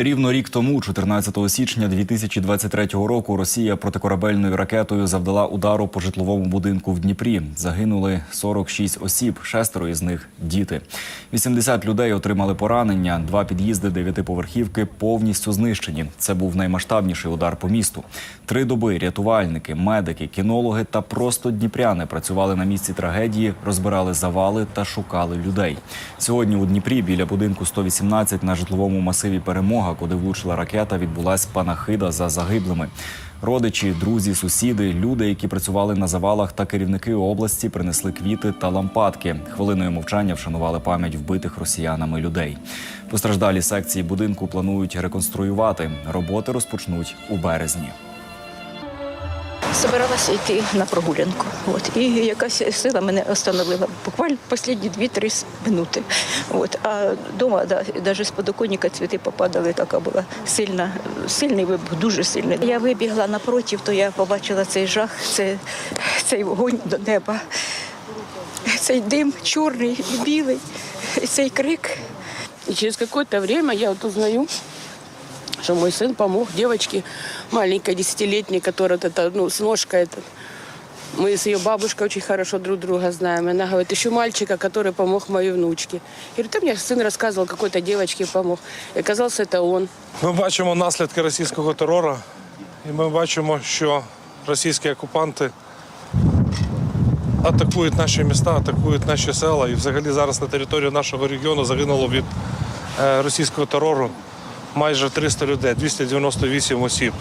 Рівно рік тому, 14 січня 2023 року, Росія протикорабельною ракетою завдала удару по житловому будинку в Дніпрі. Загинули 46 осіб, шестеро із них діти. 80 людей отримали поранення. Два під'їзди дев'ятиповерхівки повністю знищені. Це був наймасштабніший удар по місту. Три доби рятувальники, медики, кінологи та просто дніпряни працювали на місці трагедії, розбирали завали та шукали людей. Сьогодні у Дніпрі біля будинку 118 на житловому масиві Перемога, куди влучила ракета, відбулась панахида за загиблими. Родичі, друзі, сусіди, люди, які працювали на завалах, та керівники області принесли квіти та лампадки. Хвилиною мовчання вшанували пам'ять вбитих росіянами людей. Постраждалі секції будинку планують реконструювати. Роботи розпочнуть у березні. Собиралася йти на прогулянку. От. І якась сила мене остановила буквально останні 2-3 минути. От. А вдома навіть з подоконника цвіти попадали, така була сильна, сильний вибух, дуже сильний. Я вибігла напротив, то я побачила цей жах, це, цей вогонь до неба, цей дим чорний білий, цей крик. И через какое-то время я вот узнаю, что мой сын помог девочке маленькой, десятилетней, которая вот это, ну, с ножкой этот. Мы с ее бабушкой очень хорошо друг друга знаем. Она говорит, еще мальчика, который помог моей внучке. Я говорю, ты мне сын рассказывал, какой-то девочке помог. И оказался, это он. Ми бачимо наслідки російського терору, і ми бачимо, що російські окупанти атакують наші міста, атакують наші села. І взагалі зараз на території нашого регіону загинуло від е, російського терору майже 300 людей, 298 осіб.